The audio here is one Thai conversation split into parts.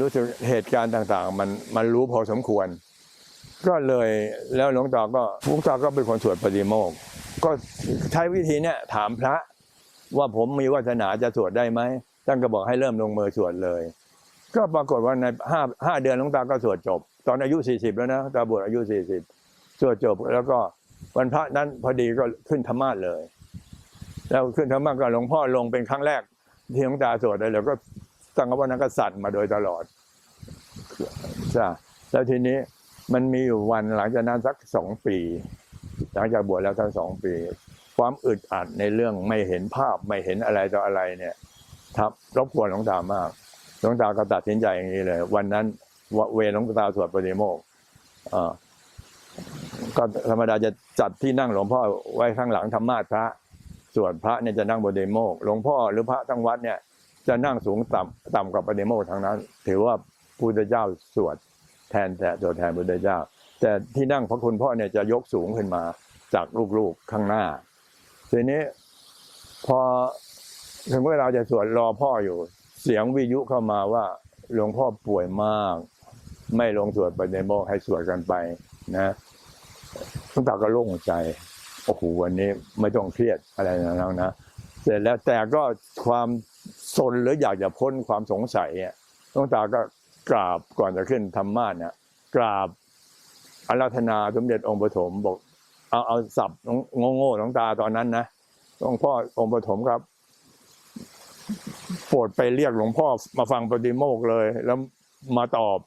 รู้สึกเหตุการณ์ต่างๆ มันมันรู้พอสมควร ก็เลยแล้วหลวงตาก็หลวงตาก็เป็นคนสวดปฏิโมกข์ก็ใช้วิธีเนี้ยถามพระว่าผมมีวาสนาจะสวดได้ไหมท่านก็บอกให้เริ่มลงมือสวดเลย ก็ปรากฏว่าในห้าห้าเดือนหลวงตาก็สวดจบ ตอนอายุสี่สิบแล้วนะตาบวชอายุสี่สิบสวดจบแล้วก็วันพระนั้นพอดีก็ขึ้นธรรมาสเลย แล้วขึ้นธรรมาสก็หลวงพ่อลงเป็นครั้งแรกที่หลวงตาสวดเลยแล้วก็ ตั้งแต่วันนั้นก็สั่นมาโดยตลอดจ้ะแล้วทีนี้มันมีอยู่วันหลังจากนั้นสักสองปี หลังจากบวชแล้วทั้งสองปี ความอึดอัดในเรื่องไม่เห็นภาพไม่เห็นอะไรต่ออะไรเนี่ยทับรบกวนหลวงตามากหลวงตาก็ตัดสินใจอย่างนี้เลย วันนั้นวเวรหลวงตาสวดปฏิโมกก็ธรรมดาจะจัดที่นั่งหลวงพ่อไว้ข้างหลังธรรมาสพระ สวนพระเนี่ยจะนั่งบนเดโมกหลวงพ่อหรือพระทั้งวัดเนี่ย จะนั่งสูงต่ำต่ำกว่าปฏิโมกทั้งนั้น ถือว่าพุทธเจ้าสวดแทนแต่ตัวแทนพุทธเจ้า แต่ที่นั่งพระคุณพ่อเนี่ยจะยกสูงขึ้นมาจากลูกๆข้างหน้า ทีนี้พอถึงเวลาจะสวดรอพ่ออยู่ เสียงวิยุเข้ามาว่าหลวงพ่อป่วยมาก ไม่ลงสวดปฏิโมกให้สวดกันไปนะหลวงตาก็โล่งใจโอ้โหวันนี้ไม่ต้องเครียดอะไรนะน้องนะเสร็จแล้วแต่ก็ความ สนหรืออยากจะพ้นความสงสัยอะหลวงตาก็กราบก่อนจะขึ้นธรรมาสเนี่ยกราบอาราธนาสมเด็จองค์ปฐมบอก เอาเอาสับโง่โง่ๆหลวงตาตอนนั้นนะหลวงพ่อองค์ปฐมครับโปรดไปเรียกหลวงพ่อมาฟังปฏิโมกข์เลย แล้วมาตอบ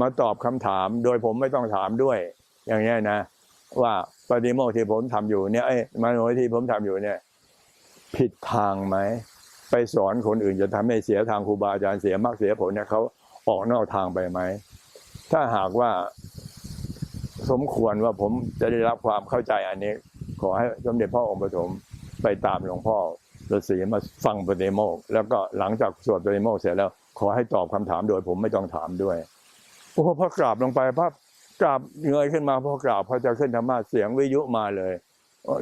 มาตอบคำถาม โดยผมไม่ต้องถามด้วย อย่างเงี้ยนะว่าปฏิโมกข์ที่ผมทำอยู่เนี่ยเอ้มโนที่ผมทำอยู่เนี่ย ผิดทางไหม ไปสอนคนอื่นจะทำให้เสียทางครูบาอาจารย์เสียมากเสียผลเนี่ยเขาออกนอกทางไปไหม ถ้าหากว่าสมควรว่าผมจะได้รับความเข้าใจอันนี้ ขอให้สมเด็จพ่อองค์ปฐมไปตามหลวงพ่อฤาษีมาฟังปฏิโมกแล้วก็หลังจากสวดปฏิโมกเสร็จแล้ว ขอให้ตอบคำถามโดยผมไม่ต้องถามด้วยโอ้พอกราบลงไปพับกราบเงยขึ้นมาพอกราบพอจะขึ้นธรรมาสเสียงวิยุมาเลย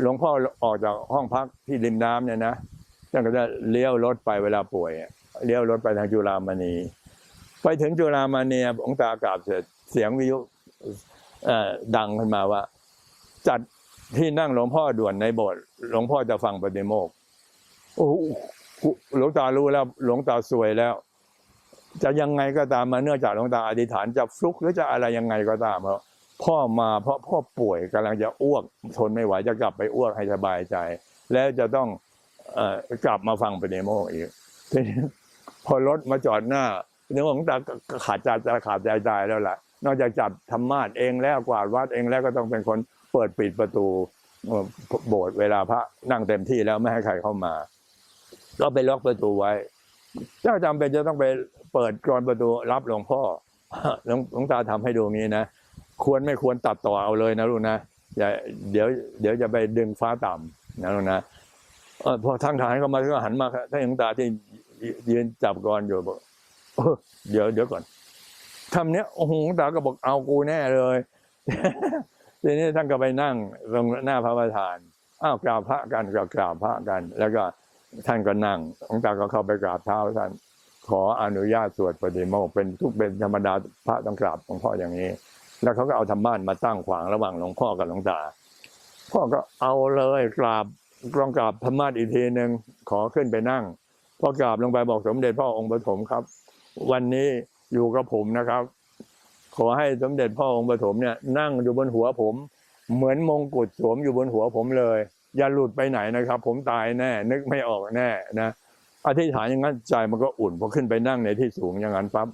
หลวงพ่อออกจากห้องพักที่ริมน้ำเนี่ยนะ ท่านก็จะเลี้ยวรถไปเวลาป่วยเลี้ยวรถไปทางจุฬามณี ไปถึงจุฬามณีองตากราบเสร็จเสียงวิทยุดังขึ้นมาว่า จัดที่นั่งหลวงพ่อด่วนในโบสถ์หลวงพ่อจะฟังปฏิโมกข์โอ้โหหลวงตารู้แล้วหลวงตาสวยแล้ว จะยังไงก็ตามมาเนื่องจากหลวงตาอธิษฐานจะฟลุกหรือจะอะไรยังไงก็ตามเพราะพ่อมาเพราะพ่อป่วยกำลังจะอ้วกทนไม่ไหวจะกลับไปอ้วกให้สบายใจ แล้วจะต้อง กลับมาฟังปฏิโมอีกทีนี้พอรถมาจอดหน้านึกว่าหลวงตาขาดใจจะขาดใจตายแล้วล่ะ นอกจากจัดธรรมาสเองแล้วกวาดวัดเองแล้วก็ต้องเป็นคนเปิดปิดประตูโบสถ์เวลาพระนั่งเต็มที่แล้วไม่ให้ใครเข้ามา ก็ไปล็อกประตูไว้ เจ้าจำเป็นจะต้องไปเปิดกรอนประตูรับหลวงพ่อหลวงงตาทำให้ดูงี้นะควรไม่ควรตัดต่อเอาเลยนะลูกนะอย่าเดี๋ยวเดี๋ยวจะไปดึงฟ้าต่ำนะลูกนะ พอทางทหารก็มาก็หันมาท่านหลวงตาที่ยืนจับกรอนอยู่บอกเดี๋ยวเดี๋ยวก่อนคำเนี้ยโอ้โหหลวงตาก็บอกเอากูแน่เลยทีนี้ท่านก็ไปนั่งตรงหน้าพระประธานอ้าวกราบพระกันก็กราบพระกัน แล้วก็ท่านก็นั่งหลวงตาก็เข้าไปกราบเท้าท่านขออนุญาตสวดปฏิโมกข์เป็นทุกเป็นธรรมดาพระต้องกราบหลวงพ่ออย่างนี้ แล้วเขาก็เอาธรรมบ้านมาตั้งขวางระหว่างหลวงพ่อกับหลวงตาพ่อก็เอาเลยกราบ กรองกราบธรรมานอีกทีหนึ่งขอขึ้นไปนั่งพอกราบลงไปบอกสมเด็จพ่อองค์ปฐมครับ วันนี้อยู่กับผมนะครับ ขอให้สมเด็จพ่อองค์ปฐมเนี่ยนั่งอยู่บนหัวผม เหมือนมงกุฎสวมอยู่บนหัวผมเลย อย่าหลุดไปไหนนะครับ ผมตายแน่ นึกไม่ออกแน่นะอธิษฐานอย่างนั้นใจมันก็อุ่นพอขึ้นไปนั่งในที่สูงอย่างนั้นปั๊บ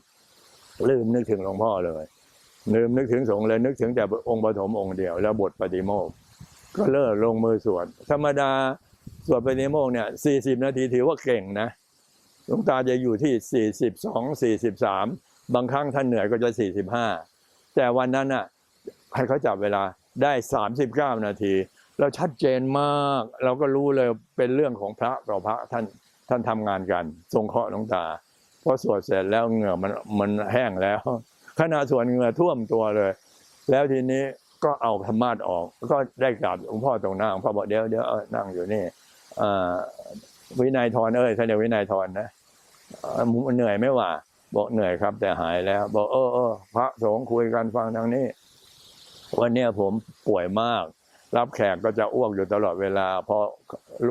ลืมนึกถึงหลวงพ่อเลยลืมนึกถึงสงฆ์เลยนึกถึงแต่องค์ปฐมองค์เดียว แล้วบทปฏิโมกข์ ก็เลิกลงมือสวด ธรรมดาสวดไปฏิโมกเนี่ยสี่สิบนาทีถือว่าเก่งนะหลวงตาจะอยู่ที่สี่สิบสองสี่สิบสามบางครั้งท่านเหนื่อยก็จะสี่สิบห้าแต่วันนั้นน่ะให้เขาจับเวลาได้สามสิบเก้านาที เราชัดเจนมาก เราก็รู้เลยเป็นเรื่องของพระต่อพระท่านท่านทำงานกันทรงเคราะห์หลวงตาพอสวดเสร็จแล้วเหงื่อมันมันแห้งแล้วขณะสวดเหงื่อท่วมตัวเลย แล้วทีนี้ ก็เอาธรรมาสออก ก็ได้กราบหลวงพ่อตรงหน้าหลวงพ่อบอกเดี๋ยวเดี๋ยวนั่งอยู่นี่วินัยทรเอ้ยท่านเรียกวินัยทรนะเอ่อมึงเหนื่อยไม่ว่า บอกเหนื่อยครับ แต่หายแล้ว บอกเออเออพระสงฆ์คุยกันฟังทางนี้ วันเนี้ยผมป่วยมาก รับแขกก็จะอ้วกอยู่ตลอดเวลาพอ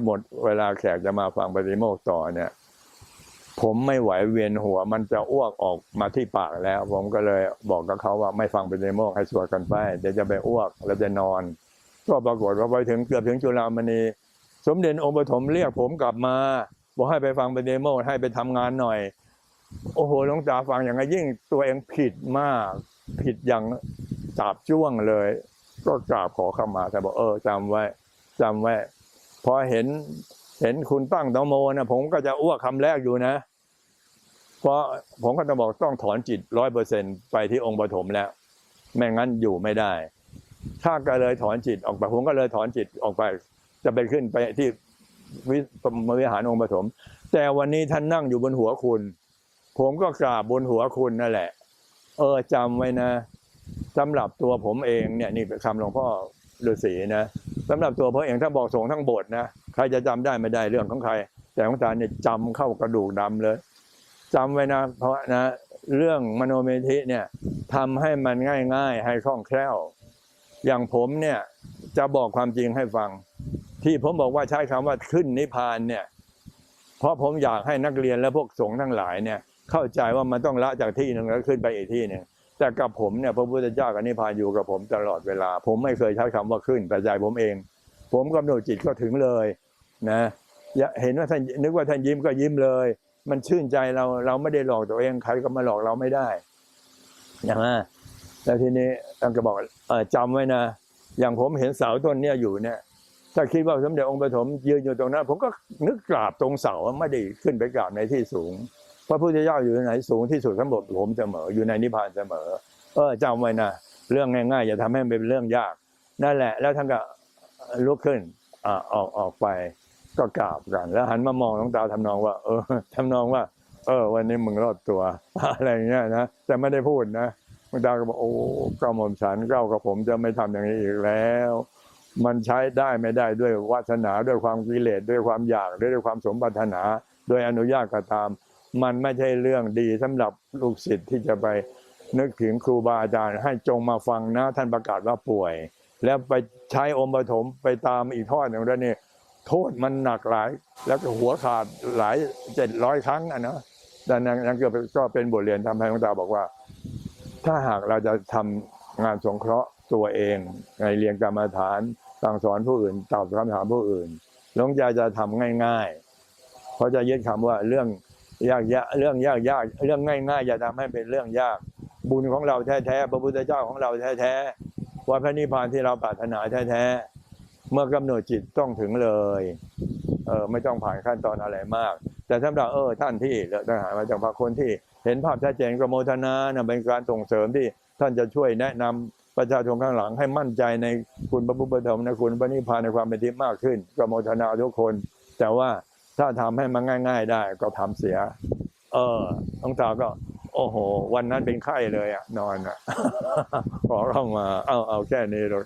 หมดเวลาแขกจะมาฟังปฏิโมกต่อเนี่ย ผมไม่ไหวเวียนหัว มันจะอ้วกออกมาที่ปากแล้ว ผมก็เลยบอกกับเขาว่าไม่ฟังเปฏิโมกให้สวดกันไปเดี๋ยวจะไปอ้วกแล้วจะนอน ก็ปรากฏว่าไปถึงเกือบถึงจุฬามณี สมเด็จองค์ปฐมเรียกผมกลับมาบอกให้ไปฟังเปฏิโมให้ไปทำงานหน่อย โอ้โหหลวงตาฟังอย่างไงยิ่งตัวเองผิดมาก ผิดอย่างจาบจ้วงเลย ก็กราบขอเข้ามาแต่บอกเออจำไว้จำไว้พอเห็น เห็นคุณตั้งตโมนะผมก็จะอ้วกคำแรกอยู่นะ เพราะผมก็จะบอกต้องถอนจิตร้อยเปอร์เซ็นไปที่องค์ปฐมแล้ว ไม่งั้นอยู่ไม่ได้ ถ้าก็เลยถอนจิตออกไป ผมก็เลยถอนจิตออกไป จะไปขึ้นไปที่วิวิหารองค์ปฐมแต่วันนี้ท่านนั่งอยู่บนหัวคุณ ผมก็กราบบนหัวคุณนั่นแหละ เออจำไว้นะสำหรับตัวผมเองเนี่ยนี่คำหลวงพ่อ ฤาษีนะสำหรับตัวผมเองถ้าบอกส่งทั้งโบทนะใครจะจำได้ไม่ได้เรื่องของใคร แต่ของตาเนี่ยจำเข้ากระดูกดำเลยจำไว้นะ เพราะนะเรื่องมโนเมธิเนี่ยทำให้มันง่าย ๆ ให้คล่องแคล่ว อย่างผมเนี่ยจะบอกความจริงให้ฟัง ที่ผมบอกว่าใช้คำว่าขึ้นนิพพานเนี่ย เพราะผมอยากให้นักเรียนและพวกสงฆ์ทั้งหลายเนี่ย เข้าใจว่ามันต้องละจากที่หนึ่งแล้วขึ้นไปอีกที่หนึ่ง แต่กับผมเนี่ยพระพุทธเจ้ากับนิพพานอยู่กับผมตลอดเวลา ผมไม่เคยใช้คำว่าขึ้นแต่ใจผมเอง ผมกำหนดจิตก็ถึงเลยนะยเห็นว่าท่านนึกว่าท่านยิ้มก็ยิ้มเลย มันชื่นใจเราเราไม่ได้หลอกตัวเองใครก็มาหลอกเราไม่ได้อย่างนั้นแล้วทีนี้ท่านก็บอกออจำไว้นะ อย่างผมเห็นเสาต้นเนี้ยอยู่เนี่ย ถ้าคิดว่าสมเด็จองค์ปฐมยืนอยู่ตรงนั้น ผมก็นึกกราบตรงเสาไม่ได้ขึ้นไปกราบในที่สูง พระพุทธเจ้าอยู่ที่ไหนสูงที่สุดทั้งหมดผมเสมออยู่ในนิพพานเสมอ เออจำไว้นะเรื่องง่ายๆอย่าทำให้มันเป็นเรื่องยาก นั่นแหละ แล้วท่านก็ลุกขึ้นอ่ออกออกไปก็กราบกัน แล้วหันมามองหลวงตาทำนองว่า เออทำนองว่า เออ วันนี้มึงรอดตัว อะไรอย่างเงี้ยนะแต่ไม่ได้พูดนะหลวงตาก็บอกโอ้เก้าหม่อมฉันเก้ากับผมจะไม่ทำอย่างนี้อีกแล้ว มันใช้ได้ไม่ได้ด้วยวาสนาด้วยความกิเลสด้วยความอยากด้วยความสมปรารถนา โดยอนุญาตก็ตาม มันไม่ใช่เรื่องดีสำหรับลูกศิษย์ที่จะไปนึกถึงครูบาอาจารย์ให้จงมาฟังนะ ท่านประกาศว่าป่วย แล้วไปใช้อมปฐมไปตามอีกทอดหนึ่งแล้วนี่โทษมันหนักหลาย แล้วก็หัวขาดหลายเจ็ดร้อยครั้งอะนะแต่นั่นก็เป็นก็เป็นบทเรียนทำให้หลวงตาบอกว่า ถ้าหากเราจะทำงานสงเคราะห์ตัวเอง ในเรียนกรรมฐานสั่งสอนผู้อื่นตอบคำถามผู้อื่นหลวงตาจะทำง่าย ๆ เพราะจะยึดคำว่าเรื่อง ยากยากเรื่องยากยากเรื่องง่ายๆอย่าทำให้เป็นเรื่องยาก บุญของเราแท้ๆพระพุทธเจ้าของเราแท้ๆวันพระนิพพานที่เราปรารถนาแท้ๆเมื่อกำหนดจิตต้องถึงเลยเออไม่ต้องผ่านขั้นตอนอะไรมาก แต่สำหรับเออท่านที่เลทหารมาจากพระคนที่เห็นภาพชัดเจนกโมทนานะเป็นการส่งเสริมที่ท่านจะช่วยแนะนำประชาชนข้างหลังให้มั่นใจในคุณพระพุทธธรรมในคุณพระนิพพานในความเป็นทิพย์มากขึ้นกโมทนาทุกคน แต่ว่า ถ้าทำให้มันง่าย ๆ ได้ก็ทำเสีย เออน้องตาก็ โอ้โห วันนั้นเป็นไข้เลยอะนอนอะขอเข้ามา เอาเอาแค่นี้เลย